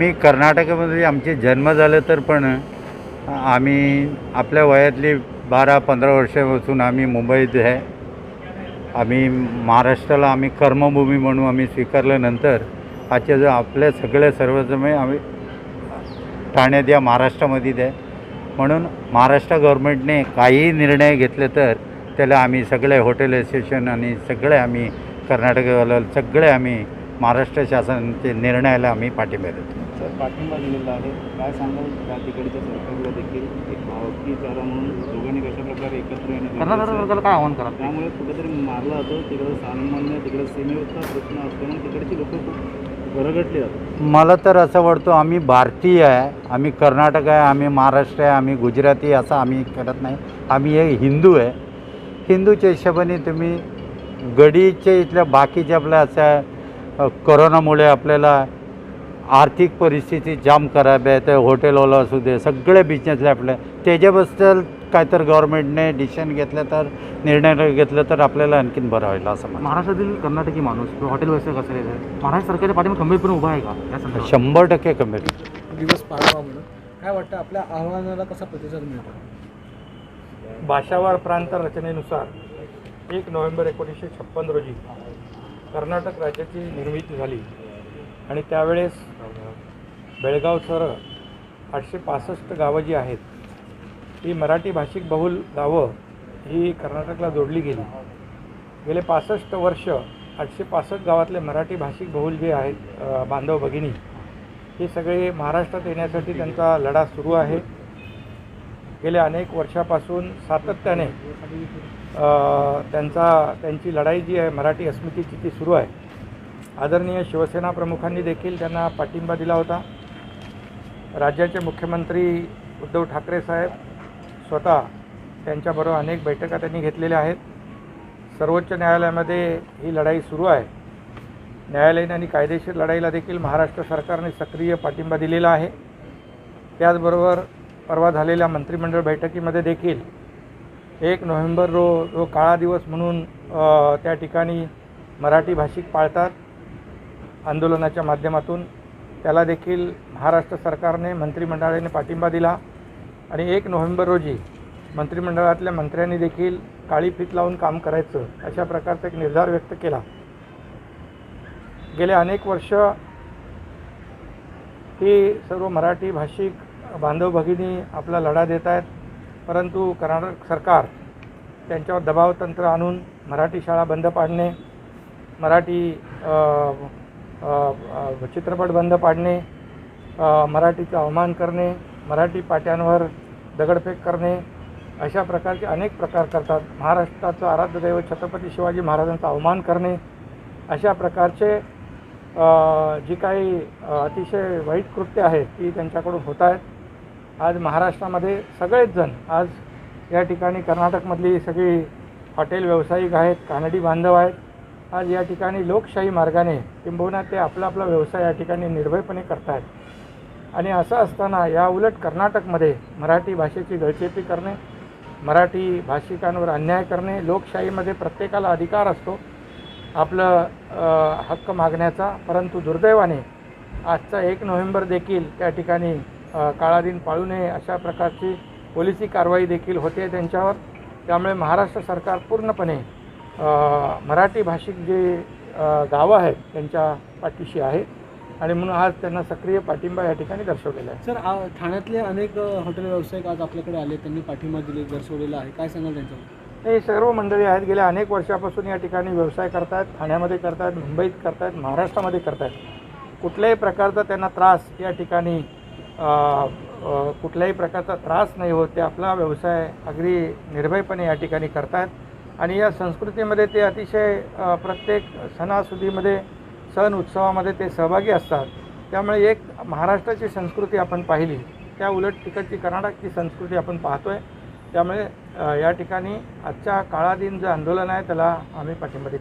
मी कर्नाटकामध्ये आमचे जन्म झाले तर पण आम्ही आपल्या वयातली बारा पंधरा वर्षापासून आम्ही मुंबईत आहे. आम्ही महाराष्ट्राला आम्ही कर्मभूमी म्हणून आम्ही स्वीकारल्यानंतर आजच्या जो आपल्या सगळे सर्वजमे आम्ही ठाण्यात या महाराष्ट्रामध्ये आहे. म्हणून महाराष्ट्र गव्हर्मेंटने काही निर्णय घेतले तर त्याला आम्ही सगळे हॉटेल असोसिएशन आणि सगळे आम्ही कर्नाटकवाला सगळे आम्ही महाराष्ट्र शासनाचे निर्णयाला आम्ही पाठिंबा देतो. सर पाठिंबा दिलेला आहे. काय सांगाल? त्या तिकडच्या सरकारला देखील एक भावकी चारा म्हणून दोघांनी कशा प्रकारे एकत्र येणं काय आव्हान करा त्यामुळे कुठेतरी मारला जातो. तिकडं सामान्य तिकडं सीमेवरचा प्रश्न असल्यामुळे तिकडची लोक खूप गरगटली जातात. मला तर असं वाटतं आम्ही भारतीय आहे. आम्ही कर्नाटक आहे आम्ही महाराष्ट्र आहे आम्ही गुजराती असं आम्ही करत नाही. आम्ही एक हिंदू आहे. हिंदूच्या हिशोबाने तुम्ही गडीच्या इथल्या बाकीच्या आपल्या अशा अ, कोरोनामुळे आपल्याला आर्थिक परिस्थिती जाम खराब आहे तर हॉटेलवाला असू दे सगळे बिझनेसले आपल्या त्याच्याबद्दल काय तर गव्हर्नमेंटने डिसिशन घेतलं तर निर्णय घेतलं तर आपल्याला आणखीन बरं होईल असं मला महाराष्ट्रातील कर्नाटकी माणूस किंवा हॉटेल व्यवसाय असेल महाराष्ट्र सरकारच्या पाठीमागे खंबीरपणे उभा आहे का? शंभर टक्के कमी दिवस पाळावा म्हणून. काय वाटतं आपल्या आव्हानाला कसा प्रतिसाद मिळतो? भाषावार प्रांत रचनेनुसार एक नोव्हेंबर एकोणीसशे छप्पन रोजी कर्नाटक राज्याची निर्मिती झाली. आणि त्यावेळेस बेळगावसह आठशे पासष्ट गावं जी आहेत ही मराठी भाषिक बहुल गावं ही कर्नाटकला जोडली गेली. गेले पासष्ट वर्ष आठशे पासष्ट गावातले मराठी भाषिक बहुल जे आहेत बांधव भगिनी हे सगळे महाराष्ट्रात येण्यासाठी त्यांचा लढा सुरू आहे. गेल्या अनेक वर्षापासून सातत्याने त्यांचा त्यांची लढाई जी आहे मराठी अस्मितेची ती सुरू आहे. आदरणीय शिवसेना प्रमुखांनी देखील त्यांना पाठिंबा दिला होता. राज्याचे मुख्यमंत्री उद्धव ठाकरे साहेब स्वतः त्यांच्याबरोबर अनेक बैठका त्यांनी घेतलेल्या आहेत. सर्वोच्च न्यायालयामध्ये ही लढाई सुरू आहे. न्यायालयीन आणि कायदेशीर लढाईला देखील महाराष्ट्र सरकारने सक्रिय पाठिंबा दिलेला आहे. त्याचबरोबर परवा झालेल्या मंत्रिमंडळ बैठकीमध्ये देखील एक नोव्हेंबर रो जो काळा दिवस म्हणून त्या ठिकाणी मराठी भाषिक पाळतात. आंदोलनाच्या माध्यमातून त्याला देखील महाराष्ट्र सरकारने मंत्रिमंडळाने पाठिंबा दिला. आणि एक नोव्हेंबर रोजी मंत्रिमंडळातल्या मंत्र्यांनी देखील काळी फीत लावून काम करायचं अशा प्रकारचा एक निर्धार व्यक्त केला. गेले अनेक वर्ष ही सर्व मराठी भाषिक बांधव भगिनी आपला लढा देत आहेत. परंतु कर्नाटक सरकार त्यांच्यावर दबावतंत्र आणून मराठी शाळा बंद पाडणे मराठी चित्रपट बंद पाडणे अ, मराठीचं अवमान करणे मराठी पाट्यांवर दगडफेक करणे अशा प्रकारचे अनेक प्रकार करतात. महाराष्ट्राचं आराध्य दैवत छत्रपती शिवाजी महाराजांचा अवमान करणे अशा प्रकारचे जी काही अतिशय वाईट कृत्य आहेत ती त्यांच्याकडून होत आहेत. आज महाराष्ट्रामध्ये सगळेच जण आज या ठिकाणी कर्नाटकमधली सगळी हॉटेल व्यावसायिक आहेत कानडी बांधव आहेत आज या ठिकाणी लोकशाही मार्गाने किंबहुना ते आपला आपला व्यवसाय या ठिकाणी निर्भयपणे करतायत. आणि असं असताना या उलट कर्नाटकमध्ये मराठी भाषेची गळचेपी करणे मराठी भाषिकांवर अन्याय करणे लोकशाहीमध्ये प्रत्येकाला अधिकार असतो आपलं हक्क मागण्याचा. परंतु दुर्दैवाने आजचा एक नोव्हेंबर देखील त्या ठिकाणी काळा दिन पाळू नये अशा प्रकारची पोलिसी कारवाई देखील होते त्यांच्यावर. त्यामुळे महाराष्ट्र सरकार पूर्णपणे मराठी भाषिक जे गावं आहेत त्यांच्या पाठीशी आहे. आणि म्हणून आज त्यांना सक्रिय पाठिंबा या ठिकाणी दर्शवलेला आहे. सर ठाण्यातले अनेक हॉटेल व्यावसायिक आज आपल्याकडे आले त्यांनी पाठिंबा दिले दर्शवलेला आहे. काय सांगाल त्यांच्यावर? हे सर्व मंडळी आहेत गेल्या अनेक वर्षापासून या ठिकाणी व्यवसाय करतात ठाण्यामध्ये करतात मुंबईत करतात महाराष्ट्रामध्ये करतात. कुठल्याही प्रकारचा त्यांना त्रास या ठिकाणी कुठल्याही प्रकारचा त्रास नाही होत ते आपला व्यवसाय अगदी निर्भयपणे या ठिकाणी करतात. आणि या संस्कृतीमध्ये ते अतिशय प्रत्येक सणासुदीमध्ये सण उत्सवामध्ये ते सहभागी असतात. त्यामुळे एक महाराष्ट्राची संस्कृती आपण पाहिली त्या उलट तिकडची कर्नाटकची संस्कृती आपण पाहतोय. त्यामुळे या ठिकाणी आजच्या काळाधीन जे आंदोलन आहे त्याला आम्ही पाठिंबा देतो